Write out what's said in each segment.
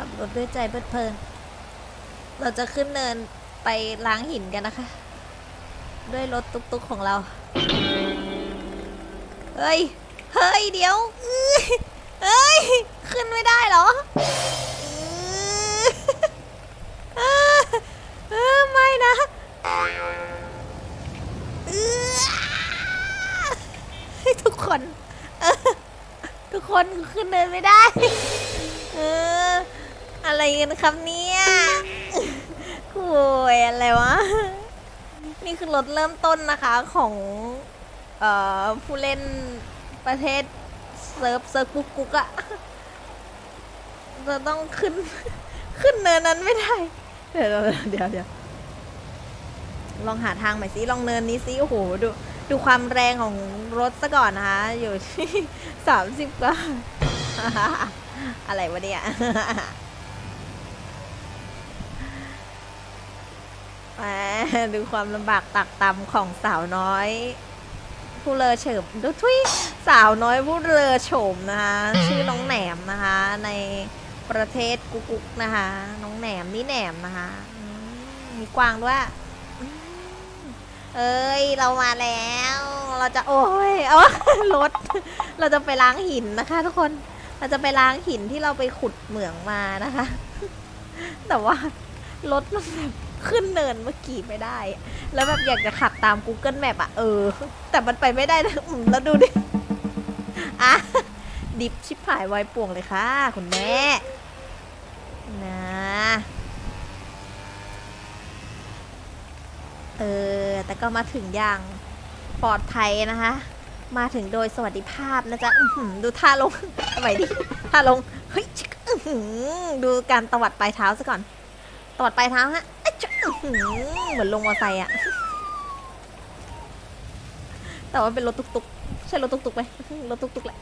ขับรถด้วยใจเพลิดเพลิน เราจะขึ้นเนินไปล้างหินกันนะคะ ด้วยรถตุกๆของเรา เฮ้ย เฮ้ย เดี๋ยวเฮ้ย ขึ้นไม่ได้เหรออือเออไม่นะให้ทุกคน ทุกคนขึ้นเดินไม่ได้ เออ อะไรกันครับเนี่ยโอ้ยอะไรวะ นี่คือรถเริ่มต้นนะคะของเอ่อผู้เล่นประเทศเซิร์ฟเซิร์ฟกุ๊กกุ๊กอะจะต้องขึ้น ขึ้นเนินนั้นไม่ได้ เดี๋ยวเดี๋ยวเดี๋ยวลองหาทางใหม่สิลองเนินนี้สิโอ้โหดูดูความแรงของรถซะก่อนนะคะ อยู่ที่สามสิบกว่าอะไรวะเนี่ย ดูความลำบากตักตำของสาวน้อย ผู้เลอเฉิมดูทุยสาวน้อยผู้เลอโฉมนะคะชื่อน้องแหนมนะคะ ในประเทศกุกกุกนะคะ น้องแหนมนี่แหนมนะคะมีกวางด้วยเอ้ย เรามาแล้ว เราจะโอ้ยเอารถ เราจะไปล้างหินนะคะ ทุกคน เราจะไปล้างหินที่เราไปขุดเหมืองมานะคะ แต่ว่ารถมันแบบ ขึ้นเนินเมื่อกี้ไม่ได้ แล้วแบบอยากจะขับตาม Google Map อะเออ แต่มันไปไม่ได้นะอืมแล้วดูดิ อะ ดิบชิบหายไวายป่วงเลยค่ะ คุณแม่ นะ เออ แต่ก็มาถึงอย่างปลอดภัยนะคะ มาถึงโดยสวัสดิภาพนะจ๊ะ อื้อหือดูท่าลงทำไมดิท่าลง เฮ้ยชิคอื้อหือดูการตวัดปลายเท้าซะก่อน ตวัดปลายเท้าฮะ เหมือนลงมอเตอร์ไซค์อะแต่ว่าเป็นรถตุกๆ ใช่รถตุกๆไหมรถตุกๆแหละ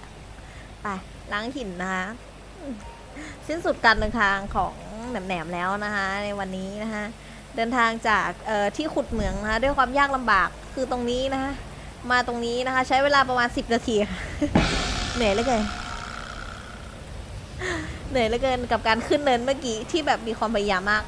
ไปล้างหินนะคะสิ้นสุดการเดินทางของแหนมๆแล้วนะคะในวันนี้นะคะเดินทางจากที่ขุดเหมืองนะคะด้วยความยากลำบากคือตรงนี้นะคะมาตรงนี้นะคะ ใช้เวลาประมาณ 10 นาทีค่ะเหนื่อยเหลือเกินเหนื่อยเหลือเกินกับการขึ้นเนินเมื่อกี้ที่แบบมีความพยายามมาก